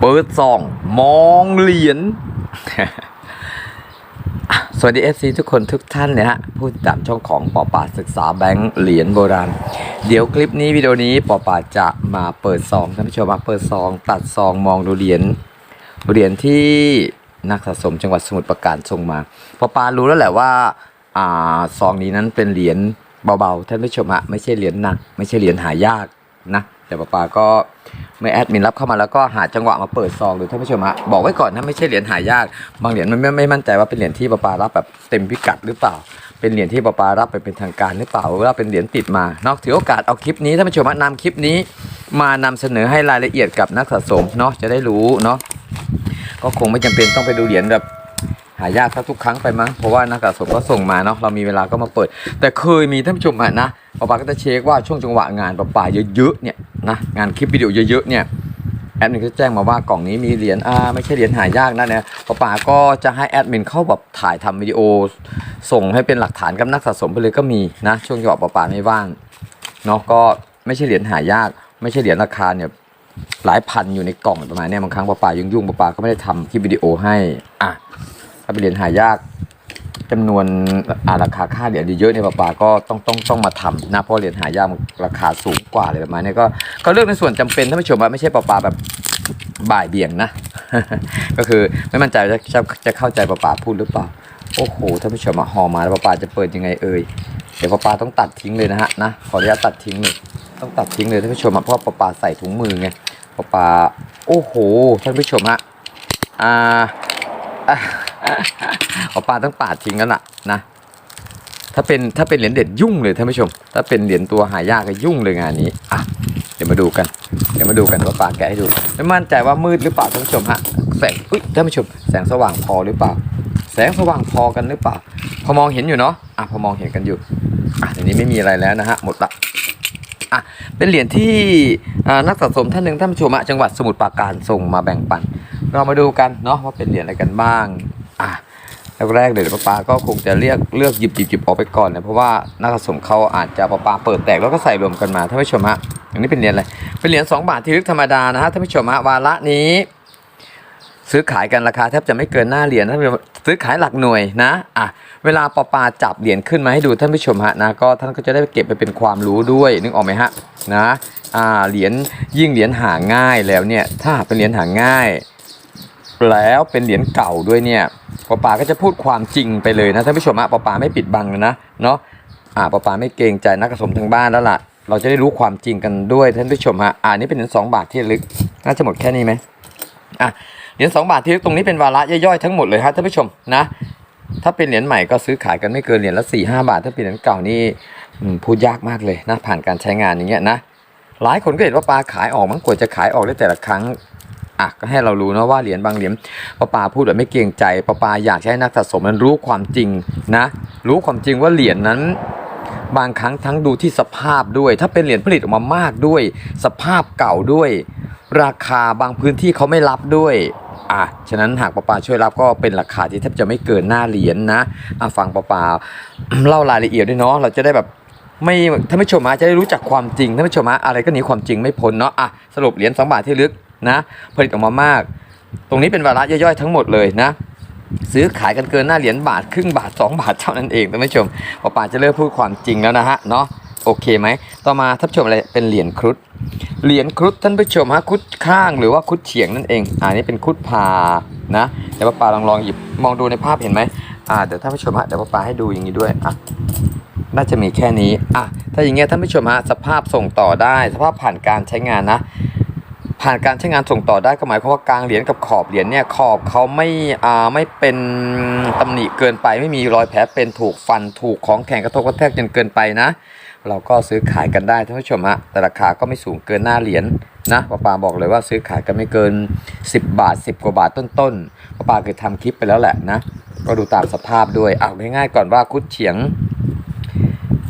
เปิดซอง มองเหรียญสวัสดีเอฟซีทุกคนทุกท่านนะฮะผู้ติดตามช่องของปอป่าศึกษาแบงค์เหรียญโบราณ เดี๋ยวคลิปนี้วิดีโอนี้ปอป่าจะมาเปิดซองท่านผู้ชมมาเปิดซองตัดซองมองดูเหรียญเหรียญที่นักสะสมจังหวัดสมุทรปราการส่งมาปอป่ารู้แล้วแหละว่าอ่าซองนี้นั้นเป็นเหรียญเบาๆท่านผู้ชมฮะไม่ใช่เหรียญหนัก ไม่ใช่เหรียญหายากนะแต่ปอป่าก็ เมื่อแอดมินรับเข้ามาแล้วก็หาจังหวะมาเปิดซองดูท่านผู้ชมฮะบอกไว้ก่อนนะไม่ใช่เหรียญหายาก บางเหรียญมันไม่ไม่มั่นใจว่าเป็นเหรียญที่ปาปารับแบบเต็มพิกัดหรือเปล่า เป็นเหรียญที่ปาปารับไปเป็นทางการหรือเปล่าหรือว่าเป็นเหรียญติดมานอกถือโอกาสเอาคลิปนี้ท่านผู้ชมฮะนำคลิปนี้ มานำเสนอให้รายละเอียดกับนักสะสมเนาะจะได้รู้เนาะก็คงไม่จำเป็นต้องไปดูเหรียญแบบหายากทุกครั้งไปมั้งเพราะว่านักสะสมก็ส่งมาเนาะเรามีเวลาก็มาเปิด แต่เคยมีท่านผู้ชมอะนะปปาก็จะเช็คว่าช่วงจังหวะงานปาปาเยอะๆเนี่ย นะงานคลิปวิดีโอเยอะๆเนี่ยแอดมินก็แจ้งมาว่ากล่องนี้มีเหรียญอ่าไม่ใช่เหรียญหายากนะเนี่ยป้าป๋าก็จะให้แอดมินเข้าแบบถ่ายทำวิดีโอ ส่งให้เป็นหลักฐานกับนักสะสมไปเลยก็มีนะ ช่วงจังหวะป้าป๋าไม่ว่างเนาะก็ไม่ใช่เหรียญหายาก ไม่ใช่เหรียญราคาเนี่ยหลายพันอยู่ในกล่องประมาณเนี้ยบางครั้งป้าป๋ายุ่งๆป้าป๋าก็ไม่ได้ทำคลิปวิดีโอให้อะถ้าเป็นเหรียญหายาก จำนวนอาราคาค่าเหรียญเยอะเนี่ยป้าป๋าก็ต้องต้องต้องมาทำนะเพราะเหรียญหายากราคาสูงกว่าเลยประมาณนี้ก็ก็เลือกในส่วนจำเป็นท่านผู้ชมว่าไม่ใช่ป้าป๋าแบบบ่ายเบี่ยงนะ ก็คือไม่มั่นใจจะจะจะเข้าใจป้าป๋าพูดหรือเปล่าโอ้โหท่านผู้ชมหอมาแล้วป้าป๋าจะเปิดยังไงเอ่ยเดี๋ยวป้าป๋าต้องตัดทิ้งเลยนะฮะนะขออนุญาตตัดทิ้งเลยต้องตัดทิ้งเลยท่านผู้ชมเพราะว่าป้าป๋าใส่ถุงมือไงป้าป๋าโอ้โหท่านผู้ชมฮะอ่า เอะป้าป๋าต้งปาดทิ้งแล้วล่ะนะ ถ้าเป็นถ้าเป็นเหรียญเด็ดยุ่งเลยท่านผู้ชม ถ้าเป็นเหรียญตัวหายากก็ยุ่งเลยงานนี้อะเดี๋ยวมาดูกัน เดี๋ยวมาดูกันว่าปลาแกะให้ดู ไม่มั่นใจว่ามืดหรือเปล่าท่านผู้ชมฮะ แสง อุ้ยท่านผู้ชม แสงสว่างพอหรือเปล่า แสงสว่างพอกันหรือเปล่า พอมองเห็นอยู่เนาะ อะพอมองเห็นกันอยู่ อะทีนี้ไม่มีอะไรแล้วนะฮะ หมดละอะเป็นเหรียญที่นักสะสมท่านหนึ่งท่านผู้ชมอะจังหวัดสมุทรปราการส่งมาแบ่งปัน เรามาดูกันเนาะว่าเป็นเหรียญอะไรกันบ้าง อะแรกๆเลยเดี๋ยวป้าก็คงจะเรียกเลือกหยิบหยิบหยิบออกไปก่อนนะเพราะว่านักสะสมเขาอาจจะป้าเปิดแตกแล้วก็ใส่รวมกันมาท่านผู้ชมฮะอันนี้เป็นเหรียญอะไรเป็นเหรียญ2บาทที่ลึกธรรมดานะฮะท่านผู้ชมฮะวาระนี้ ซื้อขายกันราคาแทบจะไม่เกินหน้าเหรียญท่านผู้ชมซื้อขายหลักหน่วยนะอะเวลาปอปาจับเหรียญขึ้นมาให้ดูท่านผู้ชมฮะนะก็ท่านก็จะได้เก็บไปเป็นความรู้ด้วยนึกออกไหมฮะนะอ่าเหรียญยิ่งเหรียญหาง่ายแล้วเนี่ยถ้าเป็นเหรียญหาง่าย แล้วเป็นเหรียญเก่าด้วยเนี่ย ปอปาก็จะพูดความจริงไปเลยนะท่านผู้ชมฮะปอปาไม่ปิดบังเลยนะเนาะอ่าปอปาไม่เกรงใจนักสะสมทางบ้านแล้วล่ะ เราจะได้รู้ความจริงกันด้วยท่านผู้ชมฮะอ่านี่เป็นเหรียญสองบาทที่ลึกน่าจะหมดแค่นี้ไหมอะเหรียญสองบาทที่ลึกตรงนี้เป็นวาระย่อยๆทั้งหมดเลยครับท่านผู้ชมนะถ้าเป็นเหรียญใหม่ก็ซื้อขายกันไม่เกินเหรียญละสี่ห้าบาท ถ้าเป็นเหรียญเก่านี่พูดยากมากเลยนะผ่านการใช้งานอย่างเงี้ยนะหลายคนก็เห็นว่าปลาขายออกมันกว่าจะขายออกได้แต่ละครั้ง อะก็ให้เรารู้นะว่าเหรียญบางเหรียญปลาปาพูดแบบไม่เกรงใจปลาปาอยากให้นักสะสมมันรู้ความจริงนะ รู้ความจริงว่าเหรียญนั้นบางครั้งทั้งดูที่สภาพด้วย ถ้าเป็นเหรียญผลิตออกมามากด้วย สภาพเก่าด้วย ราคาบางพื้นที่เขาไม่รับด้วยอะฉะนั้นหากปลาปาช่วยรับก็เป็นราคาที่แทบจะไม่เกินหน้าเหรียญนะอะฟังปลาปาเล่ารายละเอียดด้วยเนาะเราจะได้แบบไม่ท่านผู้ชมฮะจะได้รู้จักความจริงท่านผู้ชมฮะอะไรก็หนีความจริงไม่พ้นเนาะอะสรุปเหรียญสองบาทที่ลึก นะผลิตออกมามาก ตรงนี้เป็นวาระย่อยๆทั้งหมดเลยนะซื้อขายกันเกินหน้าเหรียญบาทครึ่งบาท 2 บาทเท่านั้นเองท่านผู้ชมปอป่าจะเริ่มพูดความจริงแล้วนะฮะเนาะโอเคไหมต่อมาท่านผู้ชมอะไรเป็นเหรียญครุฑเหรียญครุฑท่านผู้ชมฮะครุฑข้างหรือว่าครุฑเฉียงนั่นเองอ่านี่เป็นครุฑพานะเดี๋ยวป้าปาลองลองหยิบมองดูในภาพเห็นไหมอ่าเดี๋ยวท่านผู้ชมฮะเดี๋ยวป้าปาให้ดูอย่างนี้ด้วยอะน่าจะมีแค่นี้อะถ้าอย่างเงี้ยท่านผู้ชมฮะสภาพส่งต่อได้ สภาพผ่านการใช้งานนะ ผ่านการใช้งานส่งต่อได้ก็หมายความว่ากลางเหรียญกับขอบเหรียญเนี่ยขอบเขาไม่อ่าไม่เป็นตำหนิเกินไป ไม่มีรอยแผลเป็นถูกฟันถูกของแข็งกระทบกระแทกจนเกินไปนะ เราก็ซื้อขายกันได้ท่านผู้ชมฮะแต่ราคาก็ไม่สูงเกินหน้าเหรียญนะป้าปาบอกเลยว่าซื้อขายกันไม่เกิน 10 บาท 10 กว่าบาทต้นๆป้าปาเคยทำคลิปไปแล้วแหละนะ ก็ดูตามสภาพด้วยเอาง่ายๆก่อนว่าคุดเฉียง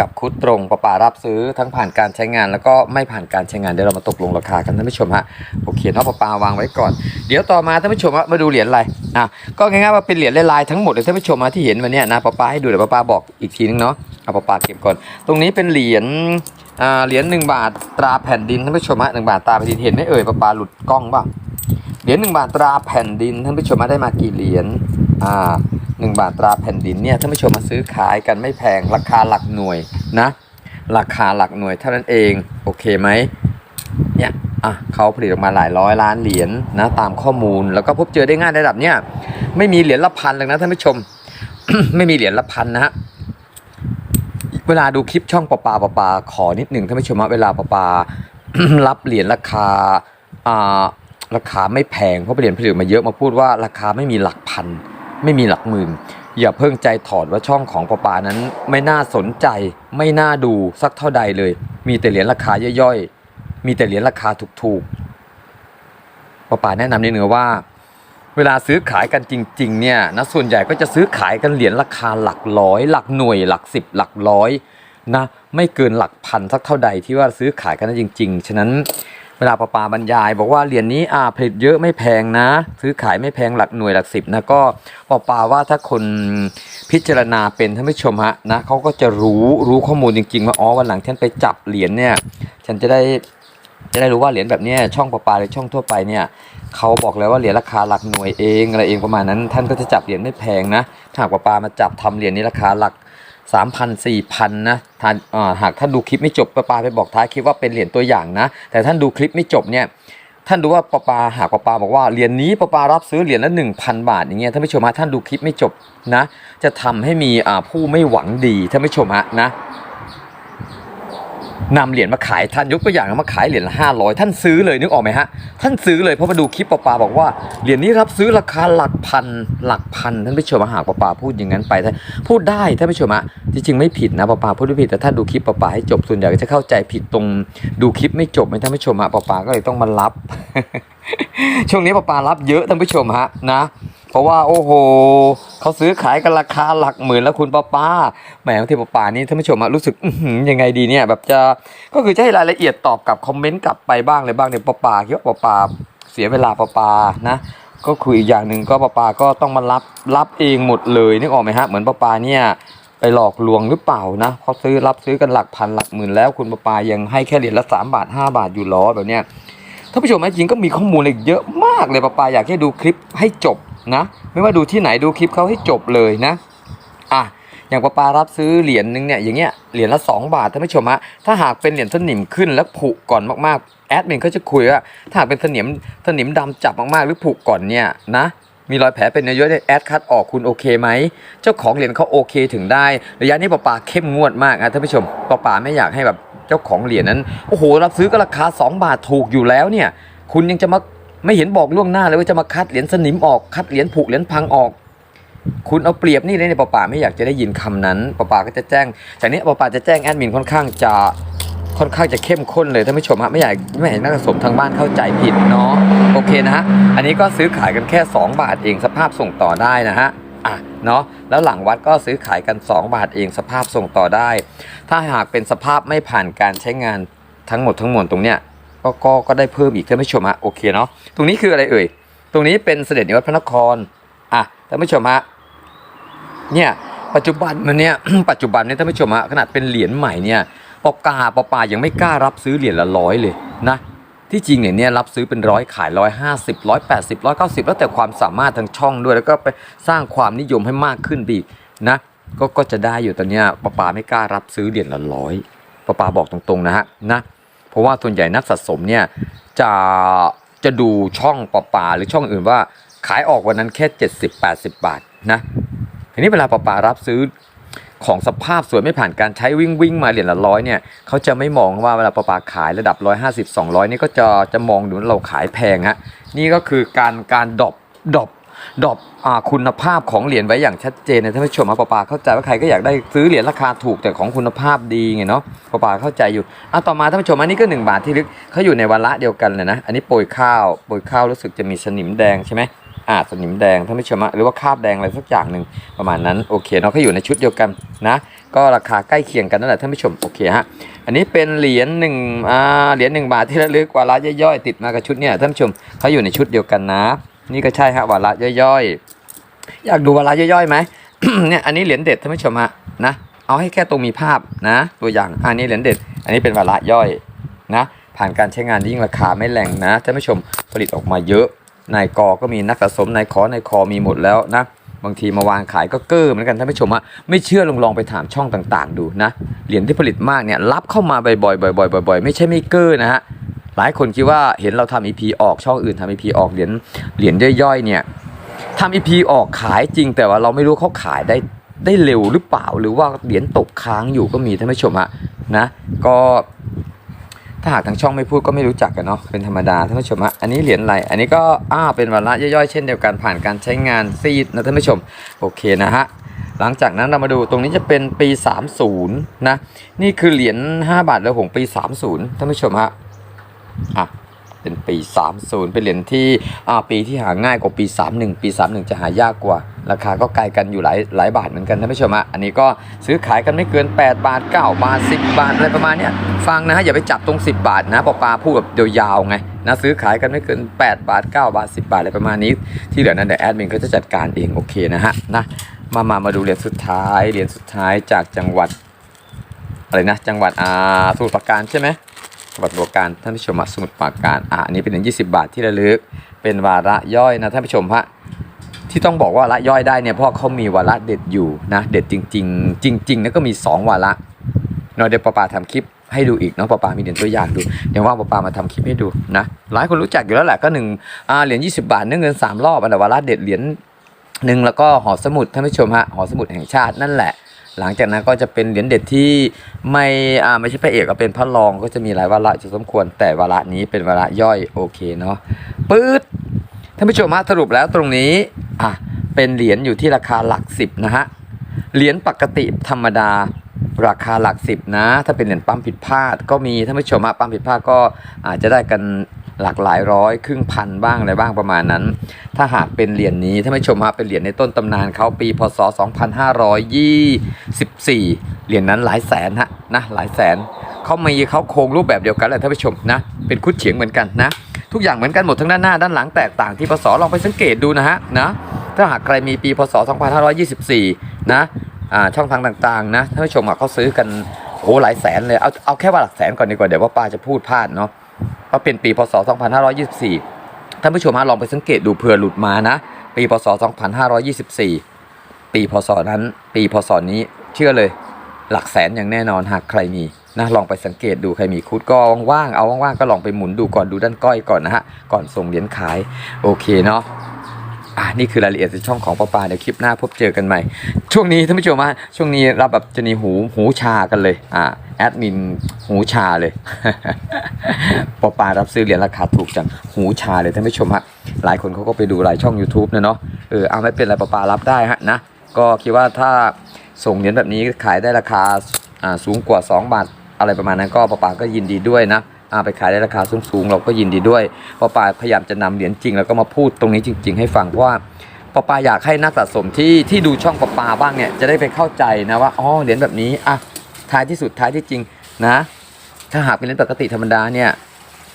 กับคุดตรงปะปารับซื้อทั้งผ่านการใช้งาน แล้วก็ไม่ผ่านการใช้งานเดี๋ยวเรามาตกลงราคากันท่านผู้ชมฮะโอเคเนาะปะปาวางไว้ก่อน เดี๋ยวต่อมาท่านผู้ชมมาดูเหรียญอะไรอะก็ง่ายๆว่าเป็นเหรียญลายๆทั้งหมดเลยท่านผู้ชมฮะที่เห็นวันนี้นะปะปาให้ดูเดี๋ยวปะปาบอกอีกทีนึงเนาะเอาปะปาเก็บก่อน ตรงนี้เป็นเหรียญเหรียญหนึ่งบาทตราแผ่นดินท่านผู้ชมฮะหนึ่งบาทตราแผ่นดินเห็นไหมเอ่ยปะปาหลุดกล้องเปล่าเหรียญรียญหนึ่งบาทตราแผ่นดินท่านผู้ชมมาได้มากี่เหรียญอ่า หนึ่งบาทตราแผ่นดินเนี่ยท่านผู้ชมมาซื้อขายกันไม่แพงราคาหลักหน่วยนะ ราคาหลักหน่วยเท่านั้นเองโอเคไหมเนี่ยอะเขาผลิตออกมาหลายร้อยล้านเหรียญนะตามข้อมูลแล้วก็พบเจอได้ง่ายในระดับเนี่ยไม่มีเหรียญละพันเลยนะท่านผู้ชม ไม่มีเหรียญละพันนะฮะเวลาดูคลิปช่องปอปาปอปาขอนิดหนึ่งท่านผู้ชมว่าเวลาปอปารับเหรียญราคาอ่าราคาไม่แพงเพราะเหรียญผลิตมาเยอะมาพูดว่าราคาไม่มีหลักพัน ไม่มีหลักหมื่น อย่าเพิ่งใจถอดว่าช่องของปอปานั้น ไม่น่าสนใจ ไม่น่าดูสักเท่าใดเลย มีแต่เหรียญราคาย่อยๆ มีแต่เหรียญราคาถูกๆปอปาแนะนำนิดนึงว่า เวลาซื้อขายกันจริง ๆ เนี่ยนะส่วนใหญ่ก็จะซื้อขายกันเหรียญราคาหลักร้อย หลักหน่วย หลักสิบหลักร้อยนะไม่เกินหลักพันสักเท่าใดที่ว่าซื้อขายกันจริง ๆ ฉะนั้น เวลาปาปาบรรยาย บอกว่าเหรียญนี้อ่าผลิตเยอะไม่แพงนะ ซื้อขายไม่แพงหลักหน่วยหลักสิบนะก็ปาปาว่าถ้าคนพิจารณาเป็นท่านผู้ชมฮะนะเขาก็จะรู้รู้ข้อมูลจริงๆว่าอ๋อวันหลังฉันไปจับเหรียญเนี่ยฉันจะได้จะได้รู้ว่าเหรียญแบบนี้ช่องปลาปาหรือช่องทั่วไปเนี่ยเขาบอกแล้วว่าเหรียญราคาหลักหน่วยเองอะไรเองประมาณนั้น ท่านก็จะจับเหรียญไม่แพงนะถ้าหากปลาปามาจับทำเหรียญนี้ราคาหลัก สามพันสี่พันนะท่านหากท่านดูคลิปไม่จบประปาไปบอกท้ายคลิปว่าเป็นเหรียญตัวอย่างนะ แต่ท่านดูคลิปไม่จบเนี่ยท่านดูว่าปลาปาหากปลาปาบอกว่าเหรียญนี้ปลาปารับซื้อเหรียญละหนึ่งพันบาทอย่างเงี้ยท่านผู้ชมฮะท่านดูคลิปไม่จบนะ จะทำให้มีผู้ไม่หวังดีท่านผู้ชมฮะนะ นำเหรียญมาขายท่านยกตัวอย่างมาขายเหรียญละห้าร้อยท่านซื้อเลยนึกออกไหมฮะท่านซื้อเลยเพราะมาดูคลิปปอปาบอกว่าเหรียญนี้รับซื้อราคาหลักพันหลักพันท่านผู้ชมหากปอปาพูดอย่างนั้นไปท่านพูดได้ท่านผู้ชมอะจริงๆไม่ผิดนะปอปาพูดไม่ผิดแต่ถ้าดูคลิปปอปาให้จบส่วนใหญ่ก็จะเข้าใจผิดตรงดูคลิปไม่จบไหมท่านผู้ชมอะปอปาก็เลยต้องมารับ ช่วงนี้ปอปารับเยอะท่านผู้ชมฮะนะ เพราะว่าโอ้โหเขาซื้อขายกันราคาหลักหมื่นแล้วคุณป้าป้าแหมบางทีป้าป้านี่ท่านผู้ชมรู้สึกยังไงดีเนี่ยแบบจะก็คือจะให้รายละเอียดตอบกับคอมเมนต์กลับไปบ้างเลยบ้างเนี่ยป้าป้าคิดว่าป้าป้าเสียเวลาป้าป้านะ ก็คืออีกอย่างหนึ่งก็ป้าป้าก็ต้องมารับรับเองหมดเลยนึกออกไหมฮะเหมือนป้าป้าเนี่ยไปหลอกลวงหรือเปล่านะเขาซื้อรับซื้อกันหลักพันหลักหมื่นแล้วคุณป้าป้ายังให้แค่เหรียญละสามบาทห้าบาทอยู่ล้อแบบเนี้ยท่านผู้ชมนะจริงก็มีข้อมูลอีกเยอะมากเลยป้าปาอยากให้ดูคลิปให้จบ นะไม่ว่าดูที่ไหนดูคลิปเขาให้จบเลยนะอะอย่างปาปารับซื้อเหรียญหนึงเนี่ยอย่างเงี้ยเหรียญละ 2 บาทท่านผู้ชมฮะถ้าหากเป็นเหรียญสนิมขึ้นแล้วผุก่อนมากๆแอดมินเขาจะคุยว่าถ้าหากเป็นสนิมสนิมดำจับมากๆ หรือผุก่อนเนี่ยนะมีรอยแผลเป็นเยอะๆเนี่ยแอดคัดออกคุณโอเคไหม เจ้าของเหรียญเขาโอเคถึงได้ ระยะนี้ปาปาเข้มงวดมากนะท่านผู้ชมปาปาไม่อยากให้แบบเจ้าของเหรียญนั้นโอ้โหรับซื้อก็ราคา 2 บาทถูกอยู่แล้วเนี่ยคุณยังจะมา ไม่เห็นบอกล่วงหน้าเลยว่าจะมาคัดเหรียญสนิมออกคัดเหรียญผุเหรียญพังออก คุณเอาเปรียบนี่เลยเนี่ยป้าป่าไม่อยากจะได้ยินคำนั้นป้าป่าก็จะแจ้งจากนี้ป้าป่าจะแจ้งแอดมินค่อนข้างจะค่อนข้างจะเข้มข้นเลยท่านผู้ชมฮะไม่อยากไม่อยากให้นักสะสมทางบ้านเข้าใจผิดเนาะโอเคนะฮะอันนี้ก็ซื้อขายกันแค่ 2 บาทเองสภาพส่งต่อได้นะฮะอะเนาะแล้วหลังวัดก็ซื้อขายกัน 2 บาทเองสภาพส่งต่อได้ ถ้าหากเป็นสภาพไม่ผ่านการใช้งานทั้งหมดทั้งมวลตรงเนี้ย ก็ก็ก็ได้เพิ่มอีกท่านผู้ชมฮะโอเคเนาะตรงนี้คืออะไรเอ่ย ตรงนี้เป็นเสด็จนิวัดพระนครอะท่านผู้ชมฮะเนี่ยปัจจุบันมันเนี่ยปัจจุบันเนี่ยท่านผู้ชมฮะขนาดเป็นเหรียญใหม่เนี่ยปอกาปอปายังไม่กล้ารับซื้อเหรียญละร้อยเลยนะที่จริงเนี่ยเนี่ยรับซื้อเป็นร้อยขายร้อยห้าสิบร้อยแปดสิบร้อยเก้าสิบแล้วแต่ความสามารถทางช่องด้วย แล้วก็ไปสร้างความนิยมให้มากขึ้นไปอีกนะก็ก็จะได้อยู่ตอนเนี้ยปอปาไม่กล้ารับซื้อเหรียญละร้อยปอปาบอกตรงๆนะฮะนะ เพราะว่าส่วนใหญ่นักสะสมเนี่ยจะจะดูช่องปอปาหรือช่องอื่นว่าขายออกวันนั้นแค่ 70-80 บาทนะทีนี้เวลาปอปารับซื้อของสภาพสวยไม่ผ่านการใช้วิ่งวิ่งมาเหรียญละร้อยเนี่ยเขาจะไม่มองว่าเวลาปอปาขายระดับ 150 200 นี่ก็จะจะมองดูว่าเราขายแพงฮะนี่ก็คือการการดรอปดรอป ดรอปอคุณภาพของเหรียญไว้อย่างชัดเจนนะท่านผู้ชมมาปอปาเข้าใจว่าใครก็อยากได้ซื้อเหรียญราคาถูกแต่ของคุณภาพดีไงเนาะปอปาเข้าใจอยู่อะต่อมาท่านผู้ชมอันนี้ก็ 1 บาทที่ลึกเขาอยู่ในวาระเดียวกันเลยนะ อันนี้โปรยข้าวโปรยข้าวรู้สึกจะมีสนิมแดงใช่ไหมอ่าสนิมแดงท่านผู้ชมหรือว่าคราบแดงอะไรสักอย่างหนึ่งประมาณนั้นโอเคเนาะเขาอยู่ในชุดเดียวกันนะ ก็ราคาใกล้เคียงกันนั่นแหละท่านผู้ชมโอเคฮะอันนี้เป็นเหรียญหนึ่งอ่าเหรียญหนึ่งบาทที่ระลึกวาระย่อยๆติดมากับชุดเนี่ยท่านผู้ชมเขาอยู่ในชุดเดียวกันนะ นี่ก็ใช่ฮะวาระย่อยๆ อยากดูวาระย่อยๆไหมเนี่ยอันนี้เหรียญเด็ดท่านผู้ชมฮะนะเอาให้แค่ตรงมีภาพนะ ตัวอย่างอันนี้เหรียญเด็ด อันนี้เป็นวาระย่อยนะผ่านการใช้งานยิ่งราคาไม่แรงนะท่านผู้ชมผลิตออกมาเยอะนายกอก็มีนักสะสมนายขอนายคอมีหมดแล้วนะบางทีมาวางขายก็เก้อเหมือนกันท่านผู้ชมอะไม่เชื่อลองลองไปถามช่องต่างๆ ดูนะเหรียญที่ผลิตมากเนี่ยรับเข้ามาบ่อยๆบ่อยๆบ่อยๆไม่ใช่ไม่เก้อนะฮะ หลายคนคิดว่าเห็นเราทำ EP ออกช่องอื่นทำ EP ออกเหรียญเหรียญย่อยๆเนี่ยทำ EP ออกขายจริง แต่ว่าเราไม่รู้เขาขายได้ได้เร็วหรือเปล่า หรือว่าเหรียญตกค้างอยู่ก็มีท่านผู้ชมอะนะก็ถ้าหากทางช่องไม่พูดก็ไม่รู้จักกันเนาะเป็นธรรมดาท่านผู้ชมฮะอันนี้เหรียญอะไรอันนี้ก็อ้าเป็นวาระย่อยๆ เช่นเดียวกันผ่านการใช้งานซีดนะท่านผู้ชมโอเคนะฮะหลังจากนั้นเรามาดูตรงนี้จะเป็นปี 30นะนี่คือเหรียญ5บาทแล้วหงปี 30ท่านผู้ชมฮะ อะเป็นปี 30 เป็นเหรียญที่อ่าปีที่หาง่ายกว่าปี 31 ปี 31 จะหายากกว่า ราคาก็ไกลกันอยู่หลายหลายบาทเหมือนกันท่านผู้ชมฮะอันนี้ก็ซื้อขายกันไม่เกิน 8 บาท 9 บาท 10 บาท อะไรประมาณเนี้ยฟังนะฮะอย่าไปจับตรง 10 บาทนะปอปาพูดแบบยาวๆไงนะซื้อขายกันไม่เกิน 8 บาท 9 บาท 10 บาทอะไรประมาณนี้ ที่เหลือนั้นเดี๋ยวแอดมินก็จะจัดการเองโอเคนะฮะนะมามามาดูเหรียญสุดท้ายเหรียญสุดท้ายจากจังหวัดอะไรนะจังหวัดอ่าสมุทรปราการใช่ไหม วัดสมุการท่านผู้ชมมาสมุทรปราการอะอันนี้เป็นเหรียญ20บาทที่ระลึก เป็นวาระย่อยนะท่านผู้ชมฮะที่ต้องบอกว่าวาระย่อยได้เนี่ยเพราะเขามีวาระเด็ดอยู่นะเด็ดจริง ๆ จริงๆแล้วก็มี 2 วาระเนาะเดี๋ยวป้าปาทำคลิปให้ดูอีกเนาะป้าปามีเหรียญตัวอย่างดูเดี๋ยวว่าป้าปามาทำคลิปให้ดูนะหลายคนรู้จักอยู่แล้วแหละก็หนึ่งอ่าเหรียญ20 บาทเนื่องเงินสามรอบอันดับวาระเด็ดเหรียญหนึ่งแล้วก็หอสมุดท่านผู้ชมฮะหอสมุดแห่งชาตินั่นแหละ หลังจากนั้นก็จะเป็นเหรียญเด็ดที่ไม่อ่าไม่ใช่พระเอกก็เป็นพระรองก็จะมีหลายวาระจะสมควรแต่วาระนี้เป็นวาระย่อยโอเคเนาะปื๊ดท่านผู้ชมฮะสรุปแล้วตรงนี้อะเป็นเหรียญอยู่ที่ราคาหลักสิบนะฮะเหรียญปกติธรรมดาราคาหลักสิบนะ ถ้าเป็นเหรียญปั๊มผิดพลาดก็มีท่านผู้ชมฮะปั๊มผิดพลาดก็อาจจะได้กัน หลากหลายร้อยครึ่งพันบ้างอะไรบ้างประมาณนั้น ถ้าหากเป็นเหรียญนี้ท่านผู้ชมฮะเป็นเหรียญในต้นตำนานเขาปีพศ 2524 เหรียญนั้นหลายแสนฮะนะหลายแสนเขามีเขาโครงรูปแบบเดียวกันแหละท่านผู้ชมนะ เป็นคุดเฉียงเหมือนกันนะ ทุกอย่างเหมือนกันหมดทั้งด้านหน้าด้านหลังแตกต่างที่พศลองไปสังเกตดูนะฮะนะถ้าหากใครมีปีพศ 2524 นะอ่าช่องทางต่างๆนะท่านผู้ชมเขาซื้อกันโอ้หลายแสนเลยเอาเอาแค่ว่าหลักแสนก่อนดีกว่าเดี๋ยวว่าป้าจะพูดพลาดเนาะ ก็เป็นปีพศ 2524 ท่านผู้ชมฮะลองไปสังเกตดูเผื่อหลุดมานะ ปีพศ 2524 ปีพศนั้น ปีพศนี้เชื่อเลย หลักแสนอย่างแน่นอนหากใครมีนะลองไปสังเกตดูใครมีคูดก็ว่างๆเอาว่างๆก็ลองไปหมุนดูก่อนดูด้านก้อยก่อนนะฮะก่อนส่งเหรียญขายโอเคเนาะ อ่านี่คือรายละเอียดในช่องของปอปาเดี๋ยวคลิปหน้าพบเจอกันใหม่ ช่วงนี้ท่านผู้ชมฮะช่วงนี้รับแบบจะมีหูหูชากันเลยอ่าแอดมินหูชาเลยปอปารับซื้อเหรียญราคาถูกจังหูชาเลยท่านผู้ชมฮะหลายคนเขาก็ไปดูหลายช่อง YouTube นะเนาะเออเอาไม่เป็นไรปอปารับได้ฮะนะก็คิดว่าถ้าส่งเหรียญแบบนี้ขายได้ราคาอ่าสูงกว่า 2 บาทอะไรประมาณนั้นก็ปอปาก็ยินดีด้วยนะ ไปขายได้ราคาสูงๆ เราก็ยินดีด้วยปอปาพยายามจะนำเหรียญจริง แล้วก็มาพูดตรงนี้จริง ๆ ให้ฟังเพราะว่าปอปาอยากให้นักสะสมที่ที่ดูช่องปอปาบ้างเนี่ยจะได้ไปเข้าใจนะว่าอ๋อเหรียญแบบนี้อะท้ายที่สุดท้ายที่จริงนะ ถ้าหากเป็นเหรียญปกติธรรมดาเนี่ย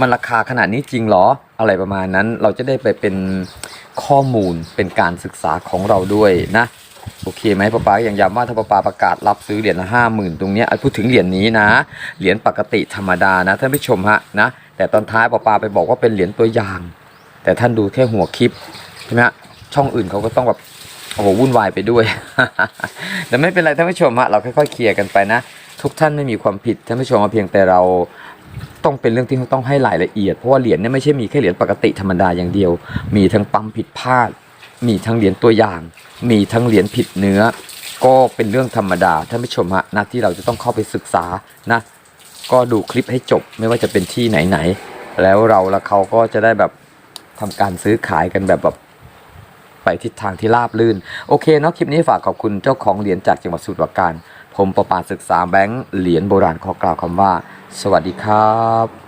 มันราคาขนาดนี้จริงหรออะไรประมาณนั้นเราจะได้ไปเป็นข้อมูลเป็นการศึกษาของเราด้วยนะ โอเคไหมปอปาอย่างย้ำว่าถ้าปอปาประกาศรับซื้อเหรียญละห้าหมื่นตรงเนี้ยอะพูดถึงเหรียญนี้นะ เหรียญปกติธรรมดานะท่านผู้ชมฮะนะ แต่ตอนท้ายปอปาไปบอกว่าเป็นเหรียญตัวอย่าง แต่ท่านดูแค่หัวคลิปใช่ไหมฮะช่องอื่นเขาก็ต้องแบบโอ้โหวุ่นวายไปด้วย แต่ไม่เป็นไรท่านผู้ชมฮะเราค่อยๆเคลียร์กันไปนะ ทุกท่านไม่มีความผิดท่านผู้ชมเพียงแต่เราต้องเป็นเรื่องที่เขาต้องให้รายละเอียดเพราะว่าเหรียญเนี่ยไม่ใช่มีแค่เหรียญปกติธรรมดาอย่างเดียว มีทั้งปั๊มผิดพลาด มีทั้งเหรียญตัวอย่าง มีทั้งเหรียญผิดเนื้อ ก็เป็นเรื่องธรรมดาท่านผู้ชมฮะนะที่เราจะต้องเข้าไปศึกษานะก็ดูคลิปให้จบไม่ว่าจะเป็นที่ไหนๆแล้วเราและเขาก็จะได้แบบทำการซื้อขายกันแบบแบบไปทิศทางที่ราบลื่น โอเคเนาะคลิปนี้ฝากขอบคุณเจ้าของเหรียญจากจังหวัดสมุทรราการ ผมประปาศึกษาแบงค์เหรียญโบราณขอกล่าวคำว่า สวัสดีครับ